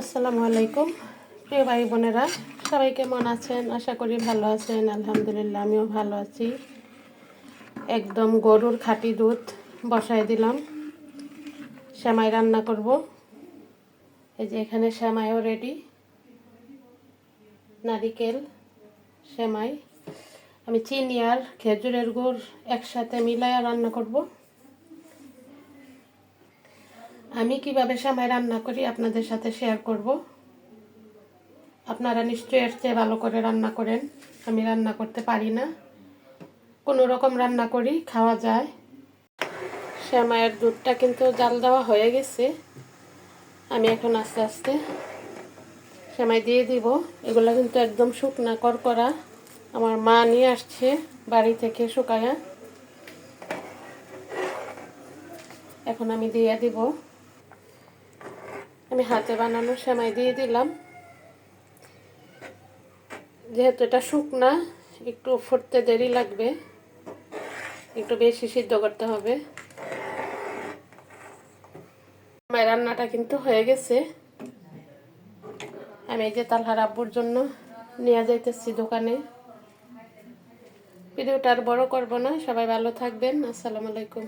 আসসালামু আলাইকুম। প্রিয় ভাই বোনেরা, সবাই কেমন আছেন? আশা করি ভালো আছেন, আলহামদুলিল্লাহ, আমিও ভালো আছি। একদম গরুর খাঁটি দুধ বসায় দিলাম। শ্যামাই রান্না করব। এই যে এখানে শ্যামাইও রেডি নারিকেল, শ্যামাই। আমি চিনি আর খেজুরের গুড় একসাথে মিলাইয়া রান্না করব। আমি কীভাবে সময় রান্না করি আপনাদের সাথে শেয়ার করব। আপনারা নিশ্চয়ই এর চেয়ে ভালো করে রান্না করেন। আমি রান্না করতে পারি না। কোনো রকম রান্না করি, খাওয়া যায়। শ্যামাইয়ের দুধটা কিন্তু জাল দেওয়া হয়ে গেছে। আমি এখন আস্তে আস্তে শ্যামাই দিয়ে দিব। এগুলো কিন্তু একদম শুকনা করকরা। আমার মা নিয়ে আসছে বাড়ি থেকে শুকায়া। এখন আমি দিয়ে দিব। আমি হাতে বানানো সেমাই দিয়ে দিলাম। যেহেতু এটা শুকনা, একটু ফুটতে দেরি লাগবে। একটু বেশি সিদ্ধ করতে হবে। আমার রান্নাটা কিন্তু হয়ে গেছে। আমি এই যে তালহার আব্বুর জন্য নিয়ে যাইতেছি দোকানে। ভিডিওটা আর বড় করব না। সবাই ভালো থাকবেন। আসসালামু আলাইকুম।